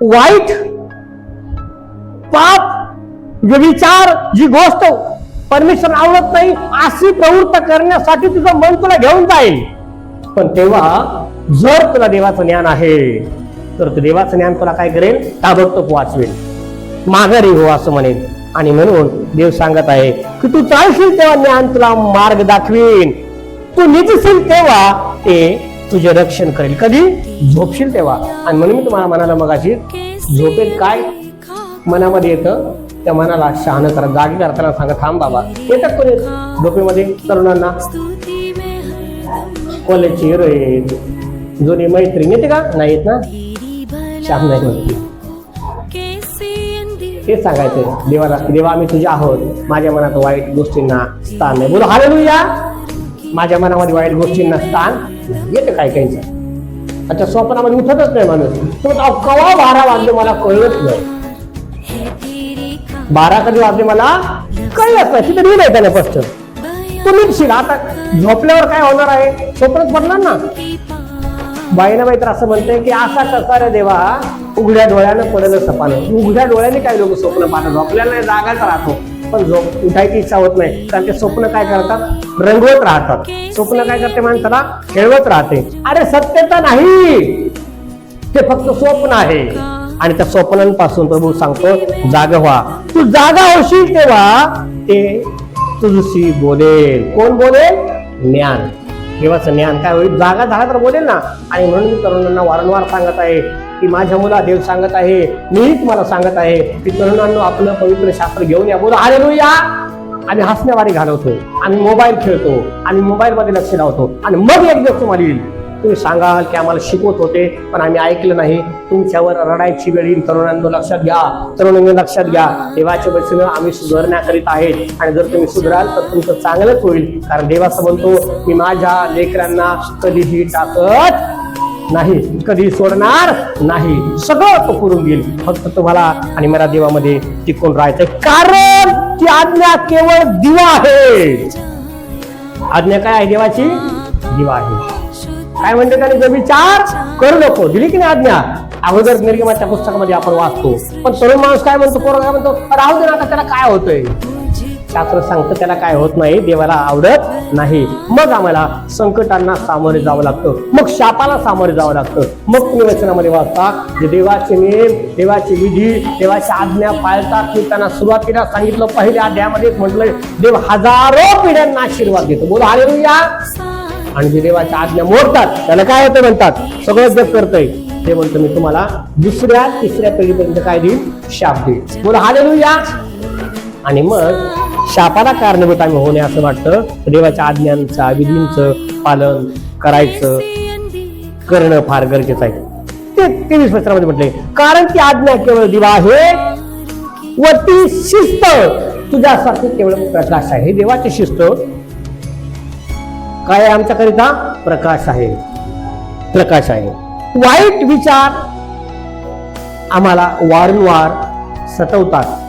वाईट पाप विचार जी गोष्ट परमेश्वर आवडत नाही अशी प्रवृत्त करण्यासाठी तुझं मन तुला घेऊन जाईल. पण तेव्हा जर तुला देवाचं ज्ञान आहे तर देवाचं ज्ञान तुला काय करेल? ताबडतोब वाचवेल. माघारी हो असं म्हणेल. आणि म्हणून देव सांगत आहे की तू चालशील तेव्हा ज्ञान तुला मार्ग दाखवीन. तू निजशील तेव्हा ते तुझे रक्षण करेल. कधी? झोपशील तेव्हा. आणि म्हणून मी तुम्हाला म्हणाला मगाशी झोपेत काय मनामध्ये येतं? त्या मनाला शहाणं करा जागी करताना सांगा थांब बाबा. येतात कोणी झोपेमध्ये? तरुणांना? कॉलेजची हिरोईन जुनी मैत्रीण. येते का? नाही येत ना? श्याम नाही म्हणते हेच सांगायचं देवाला देवा आम्ही तुझे आहोत. माझ्या मनात वाईट गोष्टींना स्थान नाही. बोला हालेलुया. माझ्या मनामध्ये वाईट गोष्टींना स्थान येतं काय काहीच अच्छा स्वप्नामध्ये उठतच नाही माणूस. तो कवा बारा वाजले मला कळलंच नाही. बारा कधी वाजले मला कळलंच नाही. तिथे लिहिलंय त्याने स्पष्ट. तुम्ही निघशील आता झोपल्यावर काय होणार आहे? स्वप्नच पडणार ना. बाईना बाई तर असं म्हणते की असा कसा रे देवा उघड्या डोळ्यानं पडलं सपानं. उघड्या डोळ्याने काही लोक स्वप्न पाहतात? झोपल्याला जागाच राहतो. पण झोप उठायची इच्छा होत नाही. कारण ते स्वप्न काय करतात? रंगवत राहतात. स्वप्न काय करते माणसाला? खेळवत राहते. अरे सत्यता नाही. ते फक्त स्वप्न आहे. आणि त्या स्वप्नांपासून प्रभू सांगतो जाग व्हा. तू जागा होशील तेव्हा ते तुझशी बोलेल. कोण बोलेल? ज्ञान. देवाचं ज्ञान काय होईल? जागा झाला तर बोलेल ना. आणि म्हणून मी तरुणांना वारंवार सांगत आहे की माझ्या मुला देव सांगत आहे मी तुम्हाला सांगत आहे की तरुणांना आपलं पवित्र शास्त्र घेऊन या. बोला अरे या आणि हसण्यावारी घालवतो आम्ही मोबाईल खेळतो आणि मोबाईल मध्ये लक्ष लावतो आणि मग एक दिवस तुम्हाला येईल. तुम्ही सांगाल की आम्हाला शिकवत होते पण आम्ही ऐकलं नाही. तुमच्यावर रडायची वेळ येईल. तरुणांनो लक्षात घ्या. तरुणांनी लक्षात घ्या. देवाच्या बसीनं आम्ही सुधारण्याकरीत आहेत. आणि जर तुम्ही सुधाराल तर तुमचं चांगलंच होईल. कारण देवाचं म्हणतो मी माझ्या लेकरांना कधीही टाकत नाही. कधी सोडणार नाही. सगळं तो करून देईल फक्त तुम्हाला आणि मला देवामध्ये टिकून राहायचंय. कारण ती आज्ञा केवळ दिवा आहे. आज्ञा काय आहे देवाची? दिवा आहे. काय म्हणते त्याने? जो विचार करू नको. दिली की नाही आज्ञा? अगोदर निर्गमाच्या पुस्तकामध्ये आपण वाचतो. पण तरुण माणूस काय म्हणतो? पोरं काय म्हणतो? राहू दे ना त्याला काय होतंय? शास्त्र सांगतं त्याला काय होत नाही देवाला आवडत नाही. मग आम्हाला संकटांना सामोरे जावं लागतं. मग शापाला सामोरे जावं लागतं. मग तुम्ही वचनामध्ये वाचता जे देवाचे नियम देवाची विधी देवाची आज्ञा पाळतात मी त्यांना सुरुवातीला सांगितलं पहिल्या अध्यायामध्ये म्हटलंय देव हजारो पिढ्यांना आशीर्वाद देतो. बोला हालेलुया. आणि जे देवाच्या आज्ञा मोडतात त्याला काय होतं म्हणतात? सगळं जग करतंय. ते म्हणतो मी तुम्हाला दुसऱ्या तिसऱ्या पिढीपर्यंत काय देईल शाप देईल बोला हालेलुया. आणि मग शापाला कारणीभूत आम्ही होणे असं वाटतं. देवाच्या आज्ञांचा विधींचं पालन करायचं करणं फार गरजेचं आहे. ते तेवीस वस्त्रामध्ये म्हटले कारण ती आज्ञा केवळ दिवा आहे व ती शिस्त. तुझ्यासाठी केवळ प्रकाश आहे. देवाची शिस्त काय आहे आमच्याकरिता? प्रकाश आहे. प्रकाश आहे. वाईट विचार आम्हाला वारंवार सतवतात.